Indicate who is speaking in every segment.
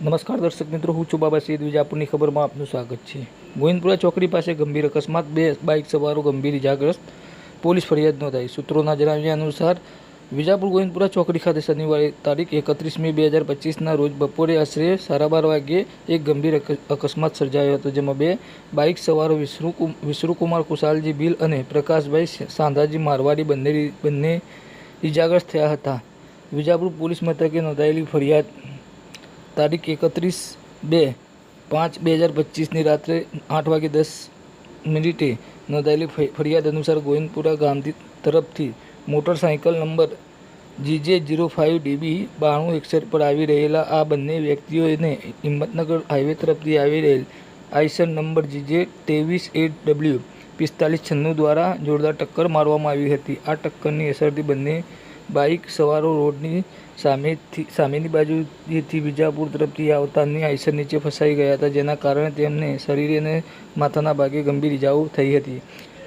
Speaker 1: નમસ્કાર દર્શક મિત્રો, હું છું બાબા સૈયદ વિજાપુરની ખબરમાં આપનું સ્વાગત છે. ગોવિંદપુરા ચોકડી પાસે ગંભીર અકસ્માત, બે બાઇક સવારો ગંભીર ઇજાગ્રસ્ત. પોલીસ ફરિયાદ નોંધાઈ. સૂત્રોના જણાવ્યા અનુસાર, વિજાપુર ગોવિંદપુરા ચોકડી ખાતે શનિવારે તારીખ એકત્રીસ મે બે હજાર પચીસના રોજ બપોરે આશરે સાડા બાર વાગ્યે એક ગંભીર અકસ્માત સર્જાયો હતો, જેમાં બે બાઇક સવારો વિષ્ણુ વિષ્ણુકુમાર કુશાલજી બિલ અને પ્રકાશભાઈ સાંધાજી મારવાડી બંને બંને ઇજાગ્રસ્ત થયા હતા. વિજાપુર પોલીસ મથકે નોંધાયેલી ફરિયાદ તારીખ એકત્રીસ બે પાંચ બે હજાર પચીસની રાત્રે આઠ વાગે દસ મિનિટે નોંધાયેલી ફરિયાદ અનુસાર ગોવિંદપુરા ગાંધી તરફથી motorcycle number GJ zero five DB બાણું એકસઠ પર આવી રહેલા આ બંને વ્યક્તિઓને હિંમતનગર હાઈવે તરફથી આવી રહેલ આઈસર નંબર જીજે ત્રેવીસ એટ ડબલ્યુ પિસ્તાલીસ છન્નું દ્વારા જોરદાર ટક્કર મારવામાં આવી હતી. આ ટક્કરની અસરથી બંને બાઇક સવારો રોડની સામેથી સામેની બાજુથી વિજાપુર તરફથી આવતાની આઈસર નીચે ફસાઈ ગયા હતા, જેના કારણે તેમને શરીર અને માથાના ભાગે ગંભીર ઇજાઓ થઈ હતી.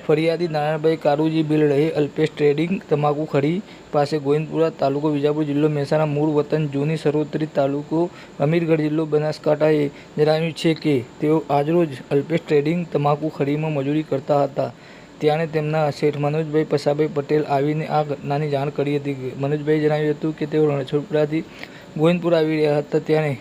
Speaker 1: ફરિયાદી નારાયણભાઈ કારુજી બિલ રહે અલ્પેશ ટ્રેડિંગ તમાકુ ખડી પાસે ગોવિંદપુરા તાલુકો વિજાપુર જિલ્લો મહેસાણા મૂળ વતન જૂની સરોત્તરી તાલુકો અમીરગઢ જિલ્લો બનાસકાંઠાએ જણાવ્યું છે કે તેઓ આજરોજ અલ્પેશ ટ્રેડિંગ તમાકુ ખડીમાં મજૂરી કરતા હતા. ત્યારે તેમના શેઠ મનોજભાઈ પસાભાઈ પટેલ આવીને આ ઘટનાની જાણ કરી હતી. મનોજભાઈ જણાવ્યું હતું કે તેઓ રણછોડપુરાથી ગોવિંદપુરા આવી રહ્યા હતા. ત્યારે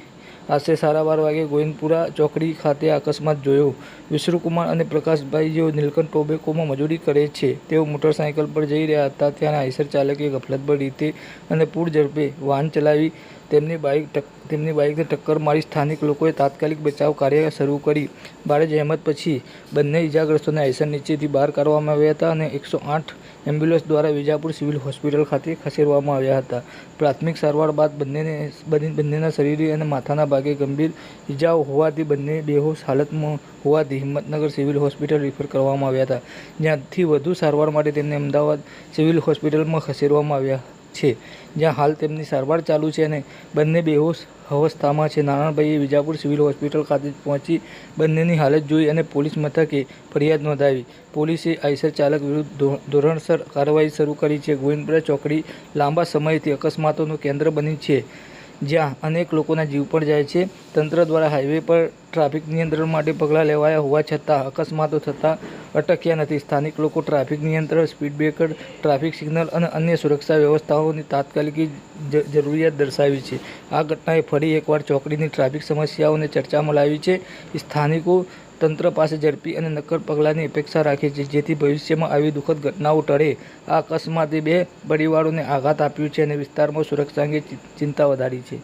Speaker 1: આશરે સાડા બાર વાગે ગોવિંદપુરા ચોકડી ખાતે અકસ્માત જોયો. વિષ્ણુકુમાર અને પ્રકાશભાઈ જેઓ નીલકંઠ ટોબેકોમાં મજૂરી કરે છે, તેઓ મોટરસાયકલ પર જઈ રહ્યા હતા. ત્યારે આઈસર ચાલકે ગફલતભર રીતે અને પૂર ઝડપે વાહન ચલાવી તેમની બાઇક ટક તેમની બાઇકને ટક્કર મારી સ્થાનિક લોકોએ તાત્કાલિક બચાવ કાર્ય શરૂ કરી. ભારે જહેમત પછી બંને ઇજાગ્રસ્તોને આઈસર નીચેથી બહાર કાઢવામાં આવ્યા હતા અને એકસો આઠ એમ્બ્યુલન્સ દ્વારા વિજાપુર સિવિલ હોસ્પિટલ ખાતે ખસેડવામાં આવ્યા હતા. પ્રાથમિક સારવાર બાદ બંનેને બંને- બંનેના શરીરે અને માથાના ભાગે ગંભીર ઇજાઓ હોવાથી બંને બેહોશ હાલતમાં હોવાથી હિંમતનગર સિવિલ હોસ્પિટલ રિફર કરવામાં આવ્યા હતા. જ્યાંથી વધુ સારવાર માટે તેમને અમદાવાદ સિવિલ હોસ્પિટલમાં ખસેડવામાં આવ્યા છે, જ્યાં હાલ તેમની સારવાર ચાલુ છે અને બંને બેહોશ અવસ્થામાં છે. નારાયણભાઈએ વિજાપુર સિવિલ હોસ્પિટલ ખાતે પહોંચી બંનેની હાલત જોઈ અને પોલીસ મથકે ફરિયાદ નોંધાવી. પોલીસે આઈસર ચાલક વિરુદ્ધ ધોરણસર કાર્યવાહી શરૂ કરી છે. ગોવિંદપુરા ચોકડી લાંબા સમયથી અકસ્માતોનું કેન્દ્ર બની છે. જ્યાં અનેક લોકોના જીવ પણ જાય છે. તંત્ર દ્વારા હાઈવે પર ટ્રાફિક નિયંત્રણ માટે પગલાં લેવાયા હોવા છતાં અકસ્માતો થતાં અટક્યા નથી. સ્થાનિક લોકો ટ્રાફિક નિયંત્રણ સ્પીડ બ્રેકર ટ્રાફિક સિગ્નલ અને અન્ય સુરક્ષા વ્યવસ્થાઓની તાત્કાલિક જરૂરિયાત દર્શાવી છે. આ ઘટનાએ ફરી એકવાર ચોકડીની ટ્રાફિક સમસ્યાઓને ચર્ચામાં લાવી છે. સ્થાનિકો તંત્ર પાસે ઝડપી અને નક્કર પગલાંની અપેક્ષા રાખે છે, જેથી ભવિષ્યમાં આવી દુઃખદ ઘટનાઓ ટળે. આ અકસ્માતે બે પરિવારોને આઘાત આપ્યું છે અને વિસ્તારમાં સુરક્ષા અંગે ચિંતા વધારી છે.